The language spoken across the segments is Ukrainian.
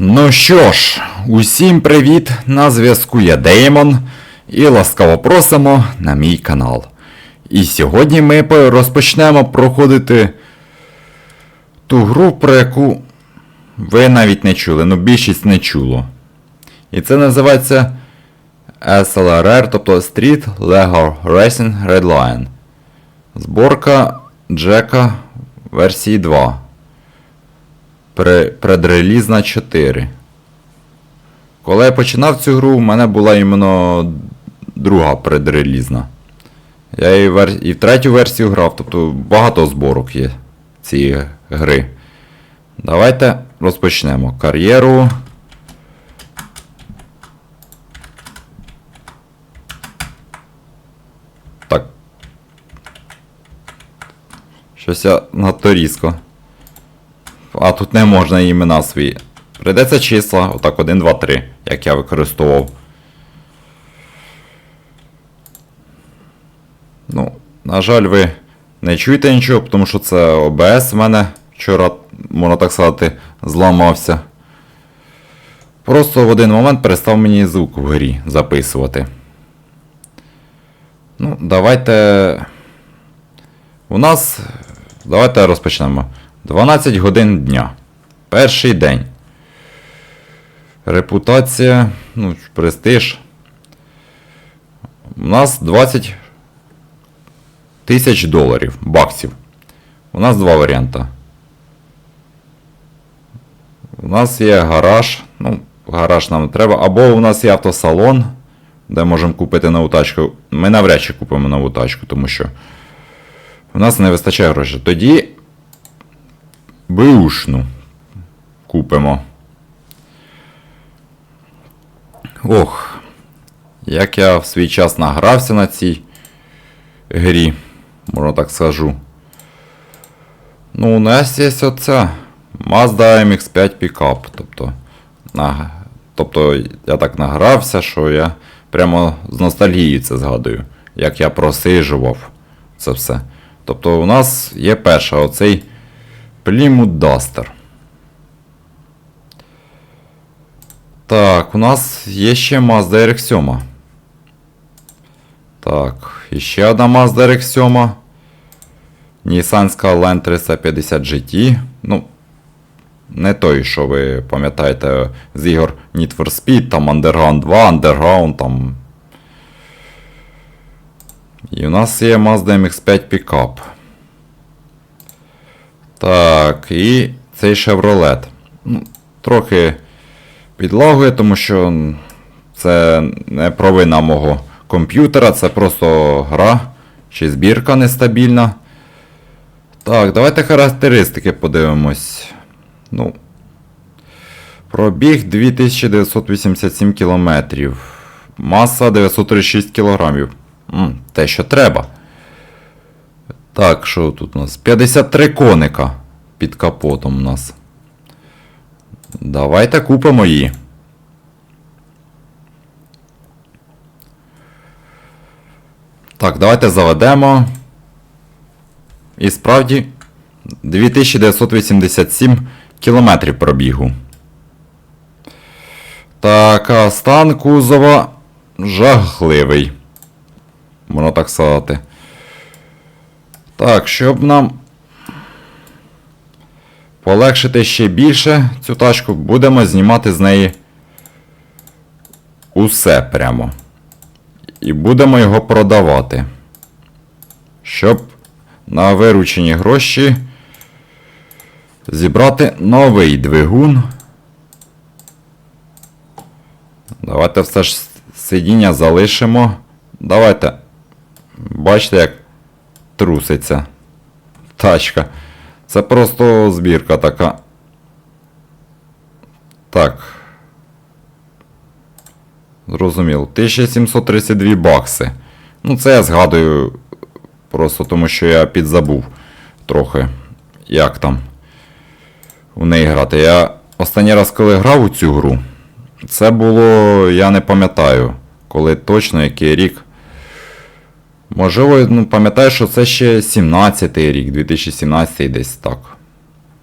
Ну що ж, усім привіт! На зв'язку я Деймон і ласкаво просимо на мій канал. І сьогодні ми розпочнемо проходити ту гру, про яку ви навіть не чули, ну більшість не чуло. І це називається SLRR, тобто Street Legal Racing Redline. Зборка Джека версії 2. Пре- предрелізна 4. Коли я починав цю гру, у мене була іменно друга предрелізна. Я і, вер... і в третю версію грав, тобто багато зборок є цієї гри. Давайте розпочнемо кар'єру. Так. Щось я надто різко. А тут не можна імена свої. Прийдеться числа, отак 1, 2, 3, як я використовував. Ну, на жаль, ви не чуєте нічого, тому що це ОБС в мене вчора, можна так сказати, зламався. Просто в один момент перестав мені звук в грі записувати. Ну, давайте. У нас. Давайте розпочнемо. 12 годин дня. Перший день. Репутація, ну, престиж. У нас 20 тисяч доларів, баксів. У нас два варіанти. У нас є гараж. Ну, гараж нам треба. Або у нас є автосалон, де можемо купити нову тачку. Ми навряд чи купимо нову тачку, тому що у нас не вистачає грошей. Тоді Бушну купимо. Ох, як я в свій час награвся на цій грі, можна так скажу. Ну, у нас є оця Mazda MX5 Pickup. Тобто, на, тобто я так награвся, що я прямо з ностальгією це згадую, як я просижував це все. Тобто, у нас є перша оцей Plymouth Duster. Так, у нас є ще Mazda RX-7. Так, і ще одна Mazda RX-7. Нісанська Land 350 GT. Ну, не той, що ви пам'ятаєте з ігор Need for Speed, там Underground 2, Underground, там. І у нас є Mazda MX5 Pickup. Так, і цей Chevrolet. Ну, трохи підлагує, тому що це не провина мого комп'ютера, це просто гра чи збірка нестабільна. Так, давайте характеристики подивимось. Ну. Пробіг 2987 км. Маса 936 кг. Те, що треба. Так, що тут у нас? 53 коника під капотом у нас. Давайте купимо її. Так, давайте заведемо. І справді 2987 кілометрів пробігу. Так, а стан кузова жахливий. Можна так сказати. Так, щоб нам полегшити ще більше цю тачку, будемо знімати з неї усе прямо. І будемо його продавати. Щоб на виручені гроші зібрати новий двигун. Давайте все ж сидіння залишимо. Давайте. Бачите, як труситься тачка. Це просто збірка така. Так. Зрозуміло. 1732 бакси. Ну, це я згадую просто тому, що я підзабув трохи, як там у неї грати. Я останній раз, коли грав у цю гру, це було, я не пам'ятаю, коли точно який рік. Можливо, ну, пам'ятаю, що це ще 17-й рік, 2017 десь так.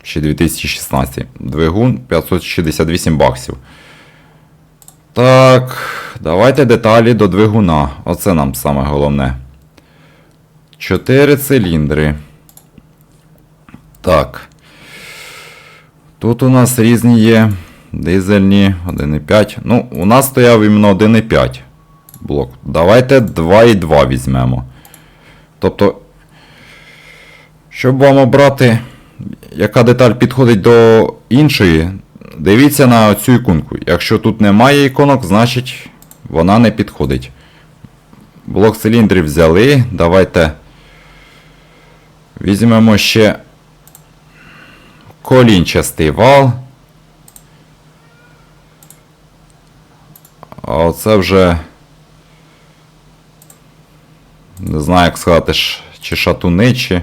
Ще 2016. Двигун 568 баксів. Так, давайте деталі до двигуна. Оце нам саме головне. 4 циліндри. Так. Тут у нас різні є. Дизельні 1,5. Ну, у нас стояв іменно 1,5 блок. Давайте 2,2 візьмемо. Тобто, щоб вам обрати, яка деталь підходить до іншої, дивіться на цю іконку. Якщо тут немає іконок, значить вона не підходить. Блок циліндрів взяли. Давайте візьмемо ще колінчастий вал. А оце вже. Не знаю, як сказати, чи шатуни, чи.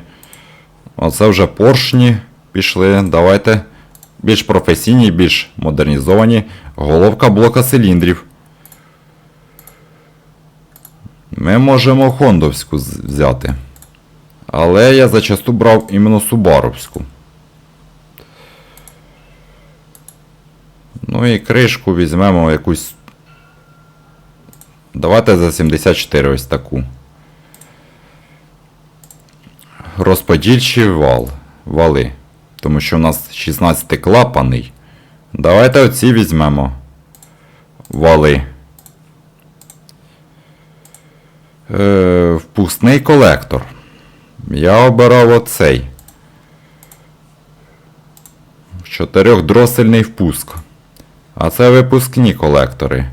Оце вже поршні пішли. Давайте більш професійні, більш модернізовані. Головка блока циліндрів. Ми можемо хондовську взяти. Але я зачасту брав іменно Субаровську. Ну і кришку візьмемо якусь. Давайте за 74 ось таку. Розподільчий вал. Вали. Тому що у нас 16 клапаний. Давайте оці візьмемо. Вали. Е, впускний колектор. Я обирав оцей. Чотирьохдросельний впуск. А це випускні колектори.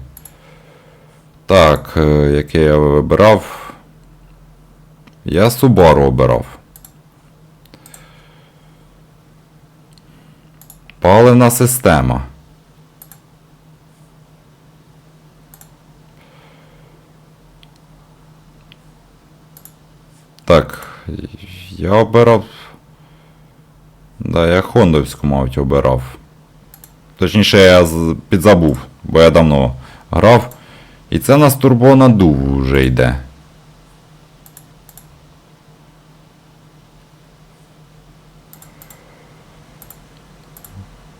Так, е, який я вибирав. Я Subaru обирав. Паливна система. Так, я обирав. Да, я Хондовську, мабуть, обирав. Точніше, я підзабув, бо я давно грав. І це у нас турбонадув вже йде.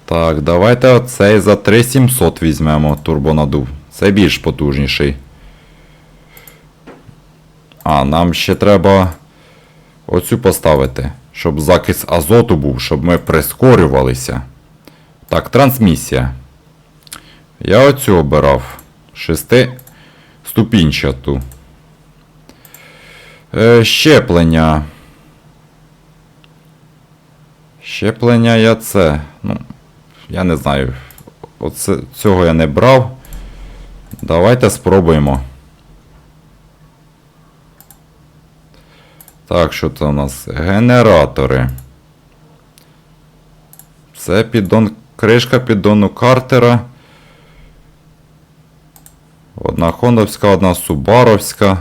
Так, давайте оцей за 3700 візьмемо турбонадув. Це більш потужніший. А, нам ще треба оцю поставити, щоб закис азоту був, щоб ми прискорювалися. Так, трансмісія. Я оцю обирав. Шести ступінчату. Е, щеплення. Щеплення я це. Ну, я не знаю. Оце, цього я не брав. Давайте спробуємо. Так, що це у нас? Генератори. Це піддон, кришка піддону картера. Одна Хондовська, одна Субаровська.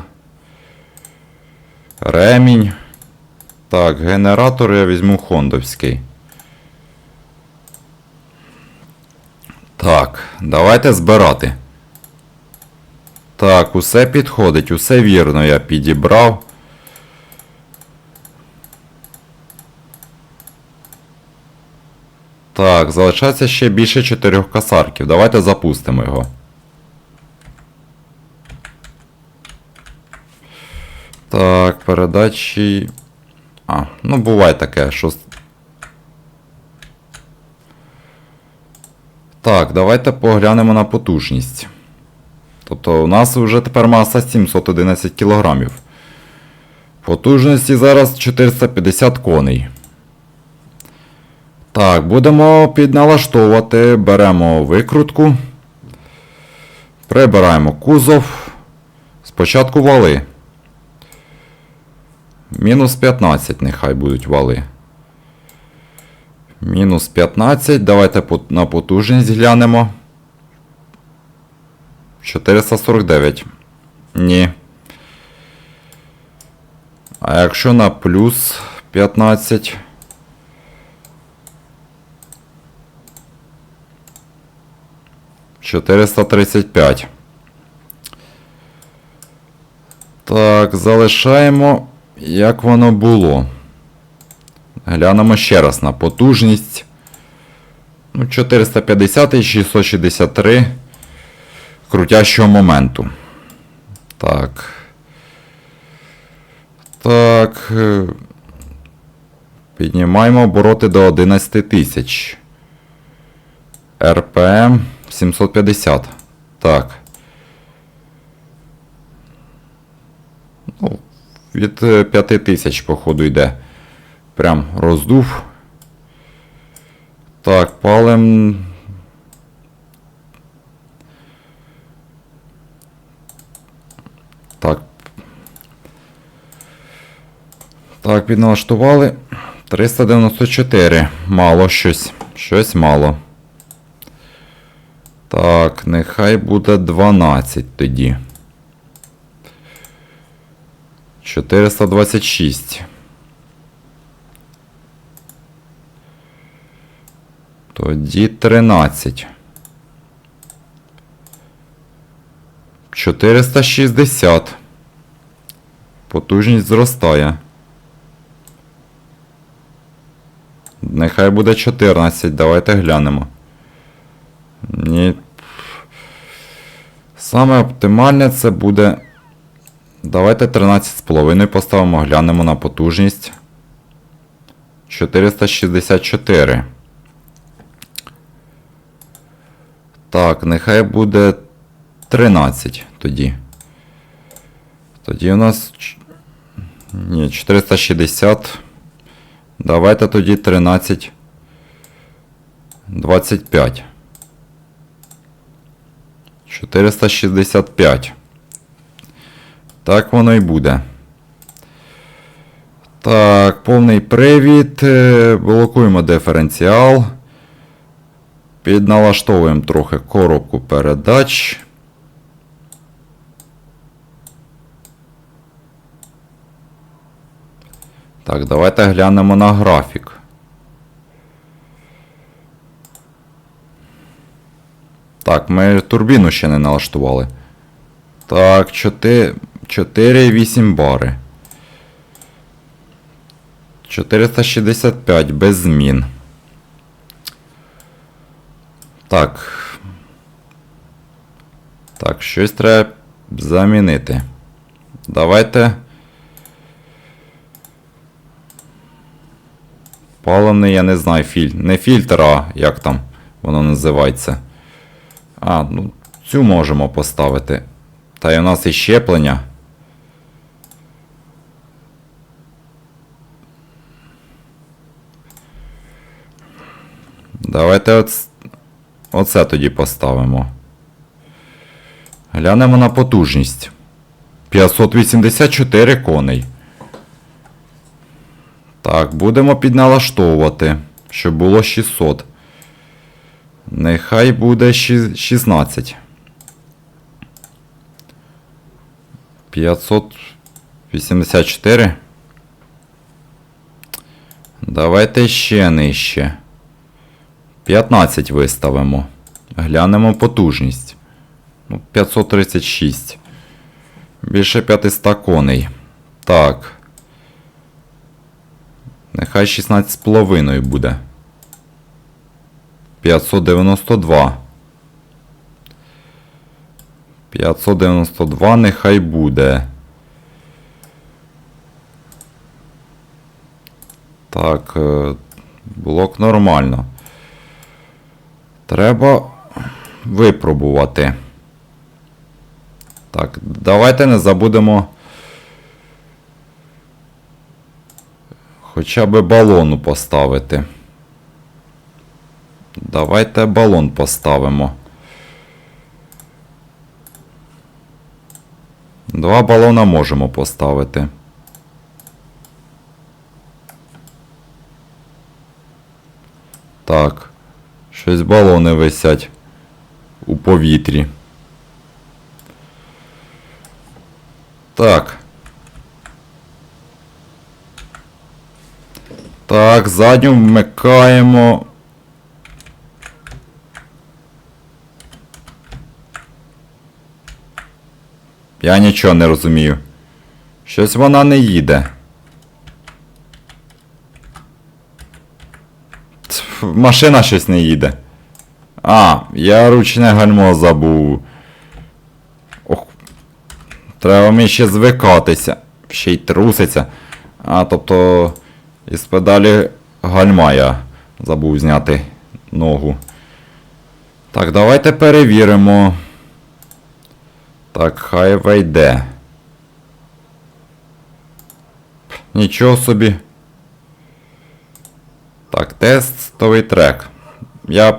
Ремінь. Так, генератор я візьму Хондовський. Так, давайте збирати. Так, усе підходить, усе вірно я підібрав. Так, залишається ще більше чотирьох касарків. Давайте запустимо його. Так, передачі. А, ну буває таке, що. Так, давайте поглянемо на потужність. Тобто у нас вже тепер маса 711 кг. Потужності зараз 450 коней. Так, будемо підналаштовувати. Беремо викрутку. Прибираємо кузов. Спочатку вали. Мінус 15 нехай будуть вали. Мінус 15. Давайте на потужність глянемо. 449. Ні. А якщо на плюс 15. Чотириста тридцять п'ять. Так, залишаємо, як воно було. Глянемо ще раз на потужність. Ну, 450 і 663 крутящого моменту. Так. Так. е, Піднімаємо обороти до 11 тисяч. РПМ 750. Так. Ну, від е, 5 тисяч, походу, йде. Прям роздув. Так, палим. Так. Так, підналаштували. 394. Мало щось. Щось мало. Так, нехай буде 12 тоді. 426. Тоді 13. 460. Потужність зростає. Нехай буде 14. Давайте глянемо. Ні. Саме оптимальне це буде. Давайте 13,5 поставимо, глянемо на потужність. 464. Так, нехай буде 13 тоді. Тоді у нас. Ні, 460. Давайте тоді 13. 25. 465. Так воно і буде. Так, повний привід. е, Блокуємо диференціал. Підналаштовуємо трохи коробку передач. Так, давайте глянемо на графік. Так, ми турбіну ще не налаштували. Так, 4,8 бари. 465 без змін. Так. Так, щось треба замінити. Давайте. Паливний, я не знаю, філь. Не фільтр, а як там воно називається. А, ну, цю можемо поставити. Та й у нас і щеплення. Давайте оц... оце тоді поставимо. Глянемо на потужність. 584 коней. Так, будемо підналаштовувати, щоб було 600. Нехай буде 16. 584. Давайте ще нижче. 15 виставимо. Глянемо потужність. Ну, 536. Більше 500 коней. Так. Нехай 16,5 буде. 592. 592 нехай буде. Так, е, блок нормально. Треба випробувати. Так, давайте не забудемо. Хоча б балону поставити. Давайте балон поставимо. Два балона можемо поставити. Так. Щось балони висять у повітрі. Так. Так, задню вмикаємо. Я нічого не розумію. Щось вона не їде. Машина щось не їде. А, я ручне гальмо забув. Ох. Треба мені ще звикатися. Ще й труситься. А, тобто. Із педалі гальма я забув зняти ногу. Так, давайте перевіримо. Так, хай вийде. Нічого собі. Тестовий трек. Я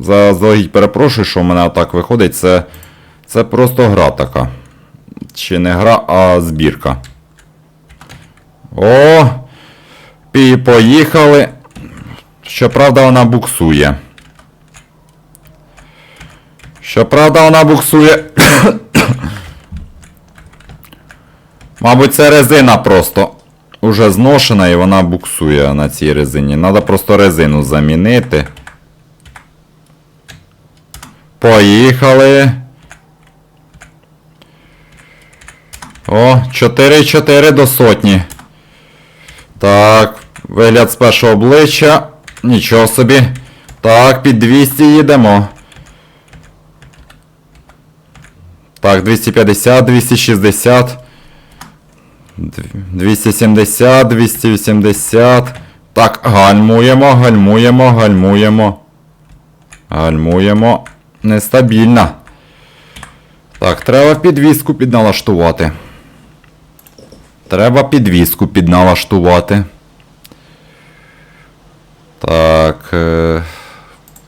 заздалегідь перепрошую, що в мене так виходить. Це, це просто гра така. Чи не гра, а збірка. О! І поїхали. Щоправда, вона буксує. Щоправда, вона буксує. Мабуть, це резина просто уже зношена і вона буксує на цій резині. Треба просто резину замінити. Поїхали. О, 4-4 до сотні. Так, вигляд з першого обличчя. Нічого собі. Так, під 200 їдемо. Так, 250, 260. 270, 280. Так, гальмуємо, гальмуємо, гальмуємо. Гальмуємо. Нестабільно. Так, треба підвіску підналаштувати. Треба підвіску підналаштувати. Так. Е-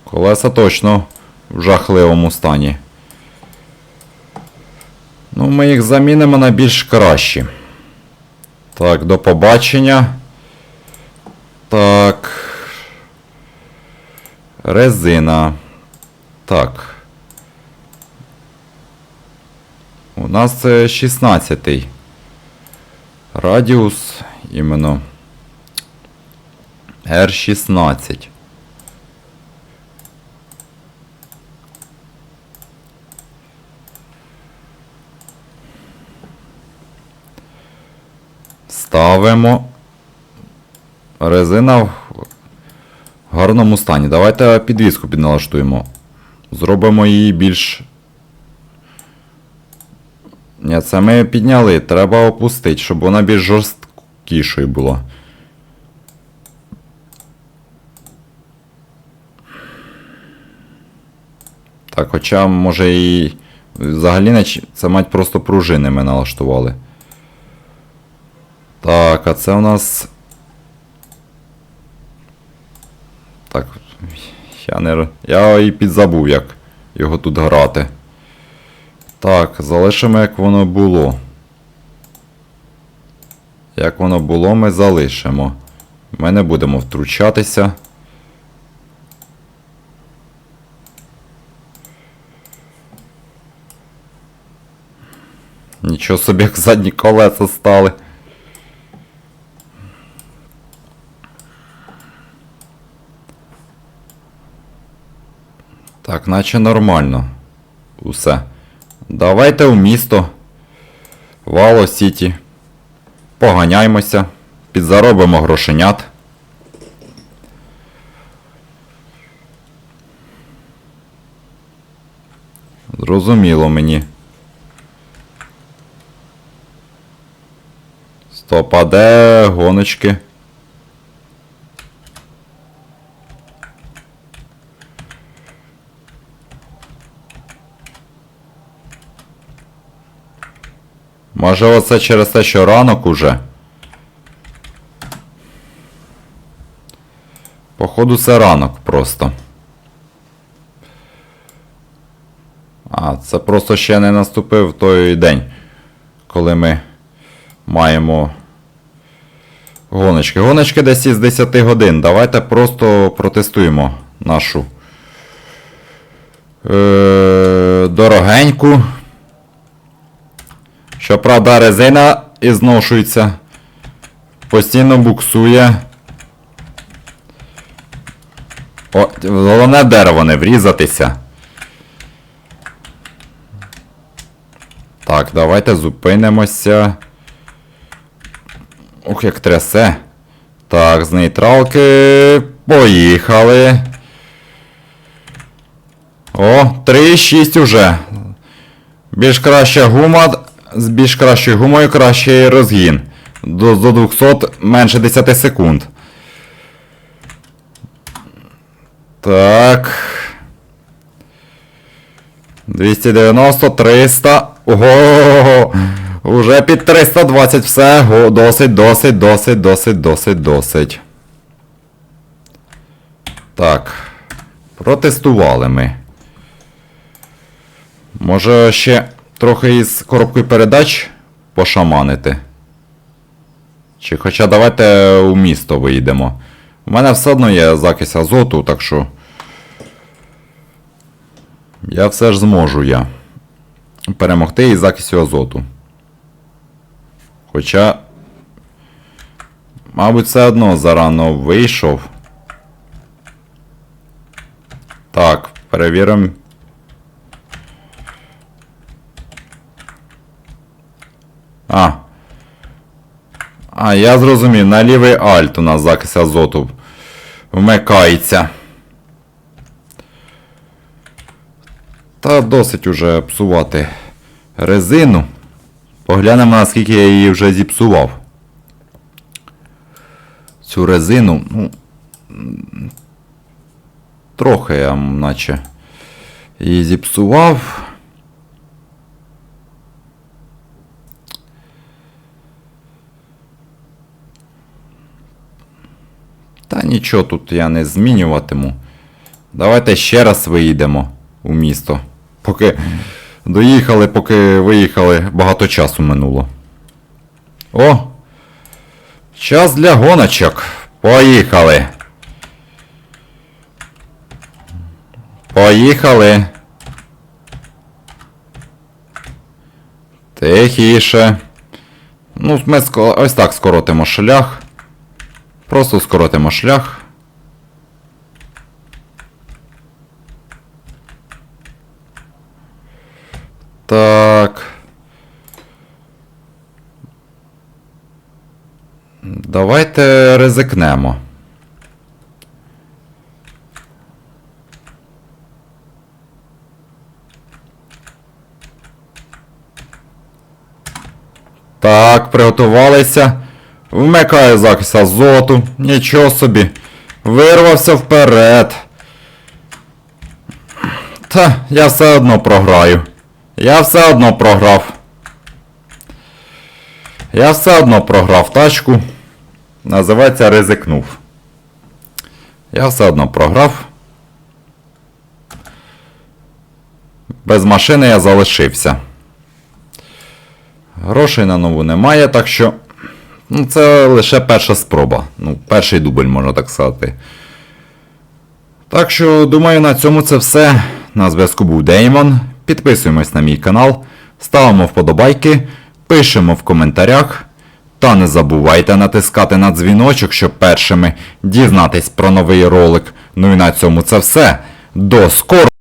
колеса точно в жахливому стані. Ну, ми їх замінимо на більш кращі. Так, до побачення. Так. Резина. Так. У нас це 16 Радіус іменно. R16. Ставимо. Резина в гарному стані. Давайте підвіску підналаштуємо. Зробимо її більш. Ні, це ми підняли. Треба опустити, щоб вона більш жорсткішою була. Так, хоча, може і. Взагалі це мать просто пружини ми налаштували. Так, а це у нас. Так. Я не. Я і підзабув, як його тут грати. Так, залишимо, як воно було. Як воно було, ми залишимо. Ми не будемо втручатися. Нічого собі, як задні колеса стали. Так, наче нормально. Усе. Давайте в місто. Вало Сіті. Поганяймося. Підзаробимо грошенят. Зрозуміло мені. Стоп, а де гоночки? Може оце через те, що ранок уже? Походу це ранок просто. А, це просто ще не наступив той день, коли ми маємо гоночки. Гоночки десь із 10 годин. Давайте просто протестуємо нашу е- дорогеньку. Щоправда, резина і зношується. Постійно буксує. О, головне дерево не врізатися. Так, давайте зупинимося. Ух, як трясе. Так, з нейтралки Поїхали. О, 3,6 уже. Більш краща гума, з більш кращою гумою кращий розгін. До, до 200 менше 10 секунд. Так. 290, 300. Ого! Уже під 320 все. Го, досить, досить, досить, досить, досить, досить. Так. Протестували ми. Може ще трохи із коробкою передач пошаманити. Чи хоча давайте у місто виїдемо. У мене все одно є закись азоту, так що. Я все ж зможу я перемогти із закисю азоту. Хоча. Мабуть, все одно зарано вийшов. Так, перевіримо. А. А, я зрозумів, на лівий альт у нас закись азоту вмикається. Та досить уже псувати резину. Поглянемо, наскільки я її вже зіпсував. Цю резину, ну. Трохи я, наче, її зіпсував. Та нічого тут я не змінюватиму. Давайте ще раз виїдемо у місто. Поки доїхали, поки виїхали, багато часу минуло. О! Час для гоночок. Поїхали. Поїхали. Тихіше. Ну, ми ось так скоротимо шлях. Просто скоротимо шлях. Так. Давайте ризикнемо. Так, приготувалися. Вмикаю закись азоту. Нічого собі. Вирвався вперед. Та, я все одно програю. Я все одно програв. Я все одно програв тачку. Називається ризикнув. Я все одно програв. Без машини я залишився. Грошей на нову немає, так що. Ну, це лише перша спроба. Ну, перший дубль, можна так сказати. Так що, думаю, на цьому це все. На зв'язку був Деймон. Підписуємось на мій канал, ставимо вподобайки, пишемо в коментарях. Та не забувайте натискати на дзвіночок, щоб першими дізнатись про новий ролик. Ну і на цьому це все. До скорого!